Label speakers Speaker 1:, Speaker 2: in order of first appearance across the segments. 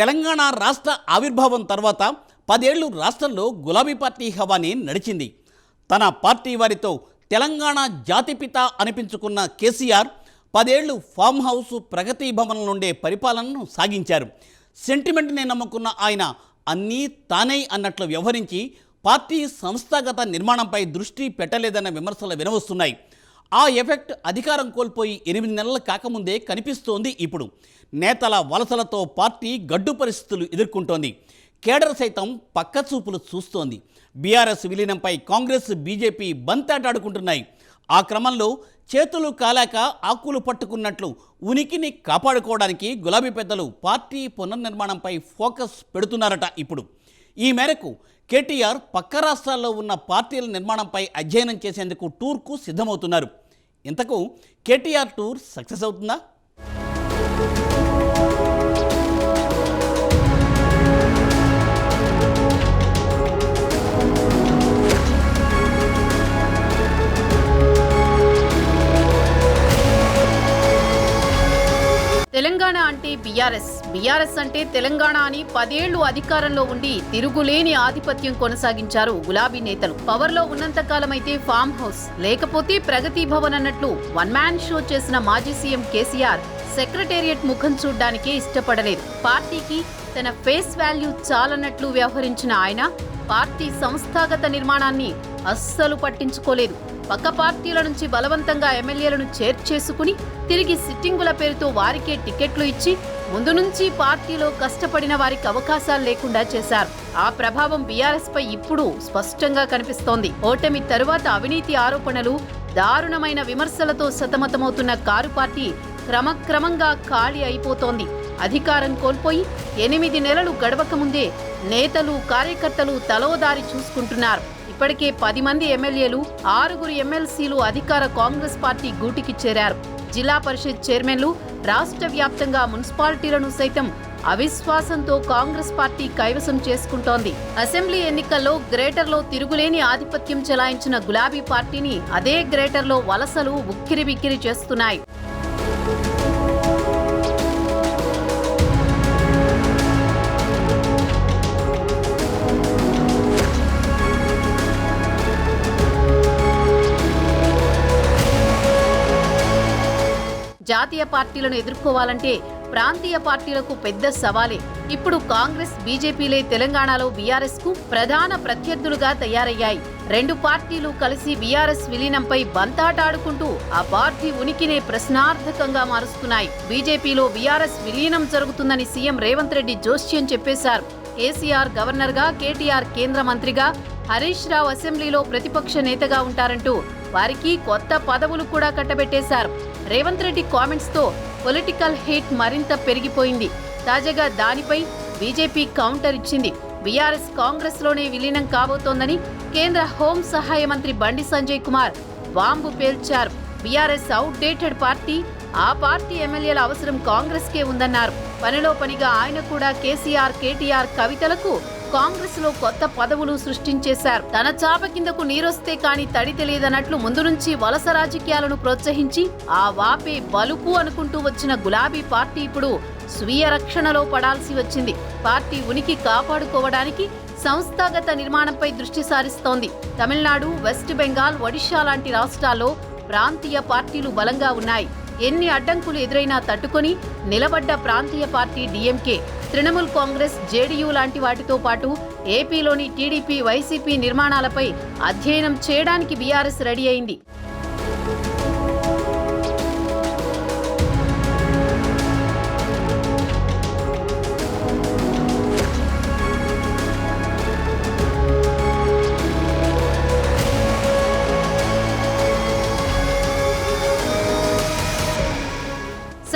Speaker 1: తెలంగాణ రాష్ట్ర ఆవిర్భావం తర్వాత పదేళ్ళు రాష్ట్రంలో గులాబీ పార్టీ హవాని నడిచింది. తన పార్టీ వారితో తెలంగాణ జాతిపిత అనిపించుకున్న కేసీఆర్ పదేళ్ళు ఫామ్ హౌస్ ప్రగతి భవన్ నుండే పరిపాలనను సాగించారు. సెంటిమెంట్ని నమ్ముకున్న ఆయన అన్నీ తానే అన్నట్లు వ్యవహరించి పార్టీ సంస్థాగత నిర్మాణంపై దృష్టి పెట్టలేదన్న విమర్శలు వినవస్తున్నాయి. ఆ ఎఫెక్ట్ అధికారం కోల్పోయి ఎనిమిది నెలలు కాకముందే కనిపిస్తోంది ఇప్పుడు. నేతల వలసలతో పార్టీ గడ్డు పరిస్థితులు ఎదుర్కొంటోంది. కేడర్ సైతం పక్కచూపులు చూస్తోంది. బీఆర్ఎస్ విలీనంపై కాంగ్రెస్ బీజేపీ బంతాటాడుకుంటున్నాయి. ఆ క్రమంలో చేతులు కాలాక ఆకులు పట్టుకున్నట్లు ఉనికిని కాపాడుకోవడానికి గులాబీ పెద్దలు పార్టీ పునర్నిర్మాణంపై ఫోకస్ పెడుతున్నారట ఇప్పుడు. ఈ మేరకు కేటీఆర్ పక్క రాష్ట్రాల్లో ఉన్న పార్టీల నిర్మాణంపై అధ్యయనం చేసేందుకు టూర్కు సిద్ధమవుతున్నారు. ఇంతకు కేటీఆర్ టూర్ సక్సెస్ అవుతుందా?
Speaker 2: తెలంగాణ అంటే బీఆర్ఎస్. బీఆర్ఎస్ అంటే తెలంగాణ అని పదేళ్ళు అధికారంలో ఉండి తిరుగులేని ఆధిపత్యం కొనసాగించారు గులాబీ నేతలు. పవర్లో ఉన్నంత కాలమైతే ఫామ్ హౌస్ లేకపోతే ప్రగతి భవన్ అన్నట్లు వన్ మ్యాన్ షో చేసిన మాజీ సీఎం కేసీఆర్ సెక్రటేరియట్ ముఖం చూడ్డానికే ఇష్టపడలేదు. పార్టీకి తన ఫేస్ వాల్యూ చాలన్నట్లు వ్యవహరించిన ఆయన పార్టీ సంస్థాగత నిర్మాణాన్ని అస్సలు పట్టించుకోలేదు. పక్క పార్టీల నుంచి బలవంతంగా ఎమ్మెల్యేలను చేర్చేసుకుని తిరిగి సిట్టింగుల పేరుతో వారికే టికెట్లు ఇచ్చి ముందు నుంచి పార్టీలో కష్టపడిన వారికి అవకాశాలు లేకుండా చేశారు. ఆ ప్రభావం బీఆర్ఎస్ పై ఇప్పుడు స్పష్టంగా కనిపిస్తోంది. ఓటమి తరువాత అవినీతి ఆరోపణలు దారుణమైన విమర్శలతో సతమతమవుతున్న కారు పార్టీ క్రమక్రమంగా ఖాళీ అయిపోతోంది. అధికారం కోల్పోయి ఎనిమిది నెలలు గడవక ముందే నేతలు కార్యకర్తలు తలోదారి చూసుకుంటున్నారు. ఇప్పటికే పది మంది ఎమ్మెల్యేలు ఆరుగురు ఎమ్మెల్సీలు అధికార కాంగ్రెస్ పార్టీ గూటికి చేరారు. జిల్లా పరిషత్ చైర్మన్లు రాష్ట్ర వ్యాప్తంగా మున్సిపాలిటీలను సైతం అవిశ్వాసంతో కాంగ్రెస్ పార్టీ కైవసం చేసుకుంటోంది. అసెంబ్లీ ఎన్నికల్లో గ్రేటర్లో తిరుగులేని ఆధిపత్యం చెలాయించిన గులాబీ పార్టీని అదే గ్రేటర్లో వలసలు ఉక్కిరి బిక్కిరి చేస్తున్నాయి. జాతీయ పార్టీలను ఎదుర్కోవాలంటే ప్రాంతీయ పార్టీలకు పెద్ద సవాలే. ఇప్పుడు కాంగ్రెస్ బీజేపీలే తెలంగాణలో బీఆర్ఎస్కు ప్రధాన ప్రత్యర్థులుగా తయారయ్యాయి. రెండు పార్టీలు కలిసి బీఆర్ఎస్ విలీనంపై బంతాటాడుకుంటూ ఆ పార్టీ ఉనికినే ప్రశ్నార్థకంగా మారుస్తున్నాయి. బీజేపీలో బీఆర్ఎస్ విలీనం జరుగుతుందని సీఎం రేవంత్ రెడ్డి జోస్యం చెప్పేశారు. కేసీఆర్ గవర్నర్గా కేటీఆర్ కేంద్ర మంత్రిగా హరీష్ రావు అసెంబ్లీలో ప్రతిపక్ష నేతగా ఉంటారంటూ వారికి కొత్త పదవులు కూడా కట్టబెట్టేశారు. రేవంత్ రెడ్డి కామెంట్స్తో పొలిటికల్ హేట్ మరింత పెరిగిపోయింది. తాజాగా దానిపై బీజేపీ కౌంటర్ ఇచ్చింది. బీఆర్ఎస్ కాంగ్రెస్లోనే విలీనం కాబోతోందని కేంద్ర హోం సహాయ మంత్రి బండి సంజయ్ కుమార్ బాంబు పేల్చారు. బీఆర్ఎస్ అవుట్డేటెడ్ పార్టీ ఆ పార్టీ ఎమ్మెల్యేల అవసరం కాంగ్రెస్ కే ఉందన్నారు. పనిలో పనిగా ఆయన కూడా కేసీఆర్ కేటీఆర్ కవితలకు కాంగ్రెస్లో కొత్త పదవులు సృష్టించేశారు. తన చాప కిందకు నీరొస్తే కాని తడి తెలియదన్నట్లు ముందు నుంచి వలస రాజకీయాలను ప్రోత్సహించి ఆ వాపే బలుపు అనుకుంటూ వచ్చిన గులాబీ పార్టీ ఇప్పుడు స్వీయ రక్షణలో పడాల్సి వచ్చింది. పార్టీ ఉనికి కాపాడుకోవడానికి సంస్థాగత నిర్మాణంపై దృష్టి సారిస్తోంది. తమిళనాడు వెస్ట్ బెంగాల్ ఒడిషా లాంటి రాష్ట్రాల్లో ప్రాంతీయ పార్టీలు బలంగా ఉన్నాయి. ఎన్ని అడ్డంకులు ఎదురైనా తట్టుకొని నిలబడ్డ ప్రాంతీయ party DMK. Trinamool Congress JDU లాంటి వాటితో పాటు ఏపీలోని టీడీపీ వైసీపీ నిర్మాణాలపై అధ్యయనం చేయడానికి బీఆర్ఎస్ రెడీ అయింది.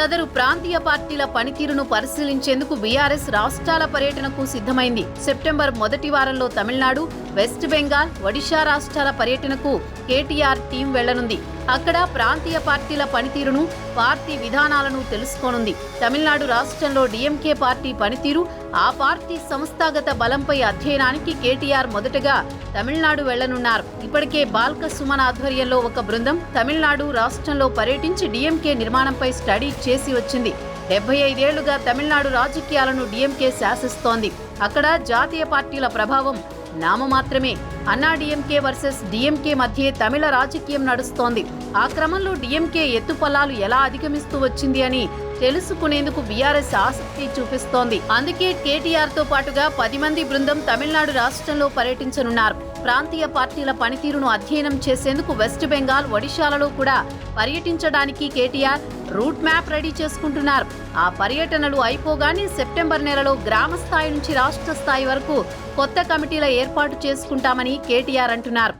Speaker 2: సదరు ప్రాంతీయ పార్టీల పనితీరును పరిశీలించేందుకు బీఆర్ఎస్ రాష్ట్రాల పర్యటనకు సిద్ధమైంది. సెప్టెంబర్ మొదటి వారంలో తమిళనాడు వెస్ట్ బెంగాల్ ఒడిషా రాష్ట్రాల పర్యటనకు కేటీఆర్ టీం వెళ్ళనుంది. అక్కడ ప్రాంతీయ పార్టీల పనితీరును పార్టీ విధానాలను తెలుసుకోనుంది. తమిళనాడు రాష్ట్రంలో డీఎంకే పార్టీ పనితీరు ఆ పార్టీ సంస్థాగత బలంపై అధ్యయనానికి కేటీఆర్ మొదటగా తమిళనాడు వెళ్ళనున్నారు. ఇప్పటికే బాల్క సుమన్ ఆధ్వర్యంలో ఒక బృందం తమిళనాడు రాష్ట్రంలో పర్యటించి డీఎంకే నిర్మాణంపై స్టడీ చేసి వచ్చింది. డెబ్బై ఐదేళ్ళుగా తమిళనాడు రాజకీయాలను డిఎంకే శాసిస్తోంది. అక్కడ జాతీయ పార్టీల ప్రభావం నామమాత్రమే అన్నా డిఎంకే వర్సెస్ డిఎంకే మధ్య తమిళ రాజకీయం నడుస్తోంది. ఆ క్రమంలో డిఎంకే ఎత్తుపల్లాలు ఎలా అధిగమిస్తూ వచ్చింది అని తెలుసుకునేందుకు బీఆర్ఎస్ ఆసక్తి చూపిస్తోంది. అందుకే కేటీఆర్తో పాటుగా పది మంది బృందం తమిళనాడు రాష్ట్రంలో పర్యటించనున్నారు. ప్రాంతీయ పార్టీల పనితీరును అధ్యయనం చేసేందుకు వెస్ట్ బెంగాల్ ఒడిశాలలో కూడా పర్యటించడానికి కేటీఆర్ రూట్ మ్యాప్ రెడీ చేసుకుంటున్నారు. ఆ పర్యటనలు అయిపోగానే సెప్టెంబర్ నెలలో గ్రామ స్థాయి నుంచి రాష్ట్ర స్థాయి వరకు కొత్త కమిటీల ఏర్పాటు చేసుకుంటామని కేటీఆర్ అంటున్నారు.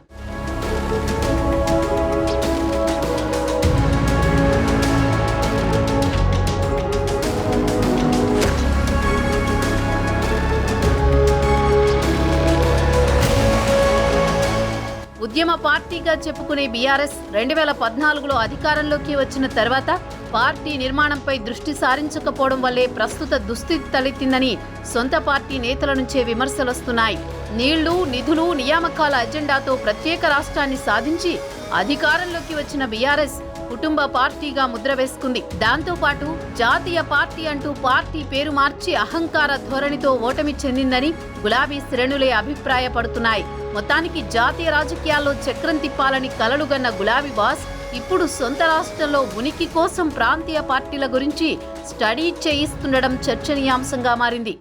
Speaker 2: ఉద్యమ పార్టీగా చెప్పుకునే బీఆర్ఎస్ రెండు వేల పద్నాలుగులో అధికారంలోకి వచ్చిన తర్వాత పార్టీ నిర్మాణంపై దృష్టి సారించకపోవడం వల్లే ప్రస్తుత దుస్థితి తలెత్తిందని సొంత పార్టీ నేతల నుంచే విమర్శలొస్తున్నాయి నీళ్ళు నిధులు నియామకాల అజెండాతో ప్రత్యేక రాష్ట్రాన్ని సాధించి అధికారంలోకి వచ్చిన బీఆర్ఎస్ కుటుంబ పార్టీగా ముద్ర వేసుకుంది. దాంతోపాటు జాతీయ పార్టీ అంటూ పార్టీ పేరు మార్చి అహంకార ధోరణితో ఓటమి చెందిందని గులాబీ శ్రేణులే అభిప్రాయపడుతున్నాయి. మొత్తానికి జాతీయ రాజకీయాల్లో చక్రం తిప్పాలని కలలుగన్న గులాబీ బాస్ ఇప్పుడు సొంత రాష్ట్రంలో ఉనికి కోసం ప్రాంతీయ పార్టీల గురించి స్టడీ చేయిస్తుండడం చర్చనీయాంశంగా మారింది.